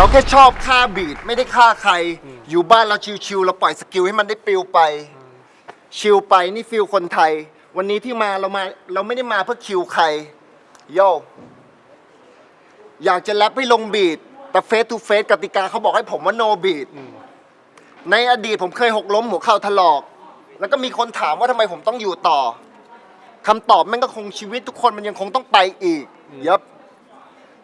เราแค่ชอบฆ่าบีดไม่ได้ฆ่าใคร อยู่บ้านเราชิวๆเราปล่อยสกิลให้มันได้ปิวไป ชิลไปนี่ฟิลคนไทย วันนี้ที่มาเรามาเราไม่ได้มาเพื่อคิวใครโยอยากจะแรปให้ลงบีดแต่เฟสทูเฟสกติกาเขาบอกให้ผมว่าโนบีดในอดีตผมเคยหกล้มหัวเข่าถลอก แล้วก็มีคนถามว่าทำไมผมต้องอยู่ต่อคำตอบแม่งก็คงชีวิตทุกคนมันยังคงต้องไปอีกยับ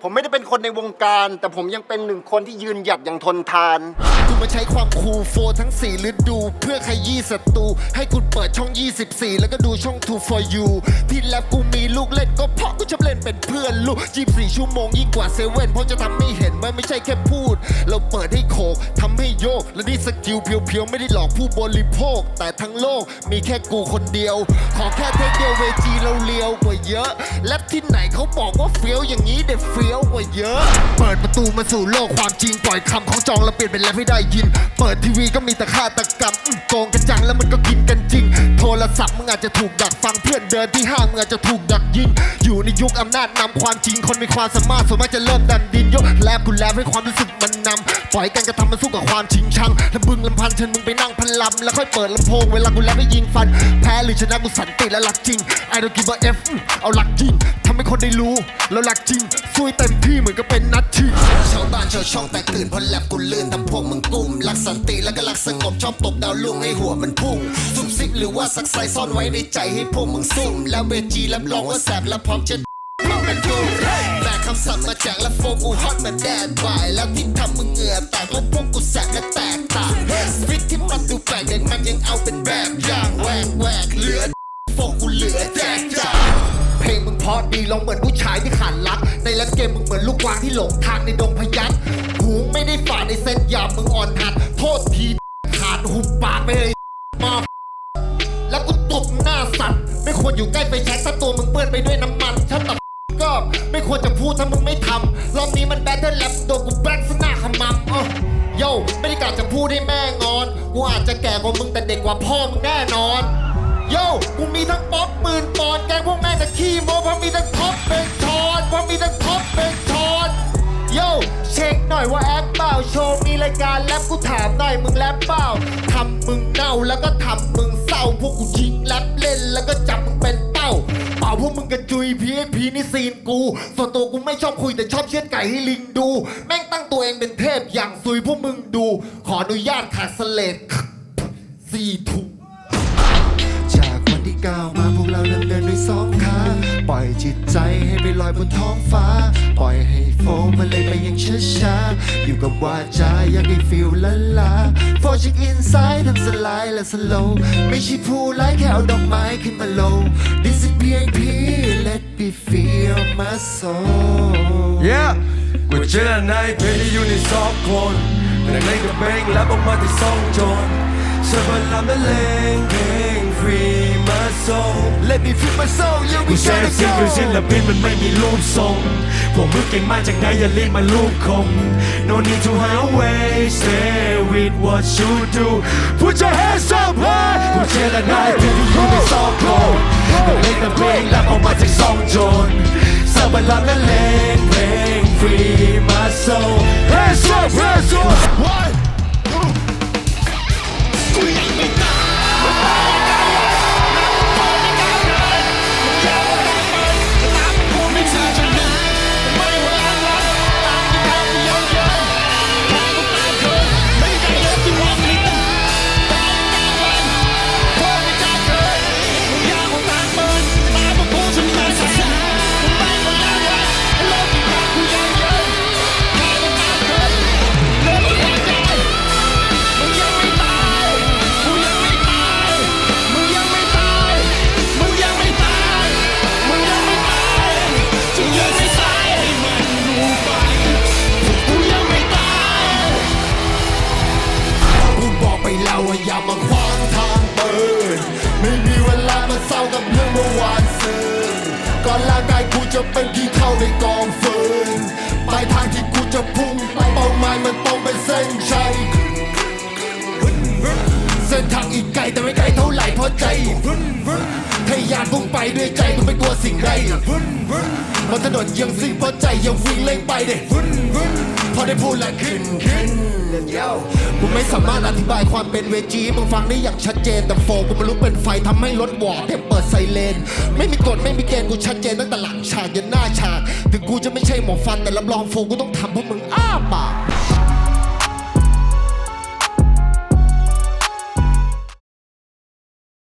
ผมไม่ได้เป็นคนในวงการ แต่ผมยังเป็นหนึ่งคนที่ยืนหยัดอย่างทนทาน กูมาใช้ความคูลโฟร์ทั้ง4ฤดู เพื่อขยี้ศัตรูให้คุณเปิดช่อง 24 แล้วก็ดูช่อง2 for you ที่แลบกูมีลูกเล่นก็เพราะกูชอบเล่นเป็นเพื่อนลูก24ชั่วโมงยิ่งกว่าเซเว่นเพราะจะทำให้เห็นว่าไม่ใช่แค่พูด เราเปิดให้โขกทำให้โยก และนี่สกิลเพียวๆ ไม่ได้หลอกผู้บริโภค แต่ทั้งโลกมีแค่กูคนเดียว ขอแค่เทคเดียวเวจีเราเลียวกว่าเยอะ แลบที่ไหนเขาบอกว่าเฟี้ยวอย่างนี้เด็ดเฟี้ยวกว่าเยอะ เปิดประตูมาสู่โลกความจริงปล่อยคำของจองแล้วเปลี่ยนเป็นแรปให้ได้ยิน เปิดทีวีก็มีแต่ฆาตกรรมอื้อโกงกันจังแล้วมันก็กินกันจริง โทรศัพท์มึงอาจจะถูกดักฟังเพื่อนเดินที่ห้างมึงอาจจะถูกดักยิง อยู่ในยุคอำนาจนำความจริงคนมีความสามารถส่วนมากจะเริ่มดันดินยกแลบคุณแลบให้ความรู้สึกมันนำปล่อยการกระทำมันสู้กับความชิงชังแล้วบึงลำพันเชิญมึงไปนั่งพันลำแล้วค่อยเปิดลำโพงเวลากูแลบให้ยิงฟัน แพ้หรือชนะกูสันติและหลักจริง I don't give a F อื้อเอาหลักจริงทำให้คนได้รู้แล้วหลักจริงซวยเต็มที่เหมือนกับเป็นนัดชิงชาวบ้านชาวช่องแตกตื่นเพราะแลบกูลื่นทำพวกมึงกลุ่มรักสันติแล้วก็รักสงบชอบตบดาวลุ่งให้หัวมันพุ่งซุบซิบหรือว่าสักไซซ่อนไว้ในใจให้พวกมึงซุ่มแล้วเวจีรับรองว่าแสบและพร้อมจะมึงเป็นกูแบกคำสั่งมาจากและโฟกูฮอตเหมือนแดดบายแล้วที่ทำมึงเหงื่อแตกเพราะพวกกูแสบและแตกต่างฟิตที่มันดูแปลกแต่มันยังเอาเป็นแบบอย่างแหวกแหวกเหลือโฟกูเหลือแจก เพลงมึงเราะดีลองเหมือนผู้ชายที่ขาดรัก ในแลปเกมมึงเหมือนลูกวางที่หลงทางในดงพยัคฆ์หูไม่ได้ฝ่าในเส้นยามมึงอ่อนหัด โทษทีขาดหุบปากไปเลยมาแล้วกูตบหน้าสัตว์ ไม่ควรอยู่ใกล้ไปแช็คถ้าตัวมึงเปื้อนไปด้วยน้ำมันฉันตับก็ไม่ควรจะพูดถ้ามึงไม่ทำรอบนี้มันแบทเทิลแลบโดนกูแบล็กซะหน้าขมำเออโย่ไม่ได้กะจะพูดให้แม่งอน กูอาจจะแก่กว่ามึงแต่เด็กกว่าพ่อมึงแน่นอน โย่กูมีทั้งป๊อปหมื่นปอนด์แกงพวกแม่งจะขี้โม้เพราะมีทั้งท็อปเป็นชอนเพราะมีทั้งท็อปเป็นชอนโย่เช็คหน่อยว่าแอคเปล่าโชว์มีรายการแรปกูถามหน่อยมึงแรปเปล่าทำมึงเน่าแล้วก็ทำมึงเศร้าพวกกูยิงแรปเล่นแล้วก็จับมึงเป็นเป้าเป่าพวกมึงกระจุยพีพีนี่ซีนกูส่วนตัวกูไม่ชอบคุยแต่ชอบเชือดไก่ให้ลิงดู แม่งตั้งตัวเองเป็นเทพอย่างซุยพวกมึงดู ขออนุญาตขาดสเลดสี่ถุงจาก ที่ก้าวมาพวกเราเดินเดินด้วยสองขาปล่อยจิตใจให้ไปลอยบนท้องฟ้า ปล่อยให้โฟมมันเลยไปอยังช้าช้าอยู่กับวาจาอยากให้ฟิลละลาโฟชิกอินไซด์ทำสลายและสโลว์ไม่ใช่ผู้ไล่แค่เอาดอกไม้ขึ้นมาโล This is VIP let me feel my soul Yeah กูเจอนายเพลงที่อยู่ในสองคนแต่เล่นกับเบงแล้วออกมาที่สองจน เชื่อบันลำและเลงเพลงฟรีมาโซ Let me feel my soul yeah กู we แซ gotta ฟซีคือศิลปินมันไม่มีรูปทรงพวกมึงเก่งมากจากไหนอย่าเรียกมาลูกคง No need to hide away stay with what you do Put your hands up high กูเจอและนายเพลงที่อยู่ในสองคนแต่เล่นกับเพลงแล้วออกมาจากสองจนเชื่อบันลำและเลงเพลงฟรีมาโซ Hands up hands up One กางกายกูจะเป็นที่เข้าในกองฟืนปลายทางที่กูจะพุ่งไปเป้าหมายมันต้องเป็นเส้นชัยเส้นทางอีกไกลแต่ไม่ไกลเท่าไหร่เพราะใจ ด้วยใจกูไม่กลัวสิ่งใดบนถนนยังซิ่งเพราะใจยังวิ่งเล่งไปเด็พอได้พูดแล้วขึ้นขึ้นเย้กูไม่สามารถอธิบายความเป็นเวจีมึงฟังได้อย่างชัดเจน แต่โฟกูมันลุกเป็นไฟทำให้รถวอร์ดเต็มเปิดไซเรนไม่มีกฎไม่มีเกณฑ์กูชัดเจนตั้งแต่หลังฉากยันหน้าฉาก ถึงกูจะไม่ใช่หมอฟันแต่รับรองโฟกูต้องทำเพราะมึงอ้าปาก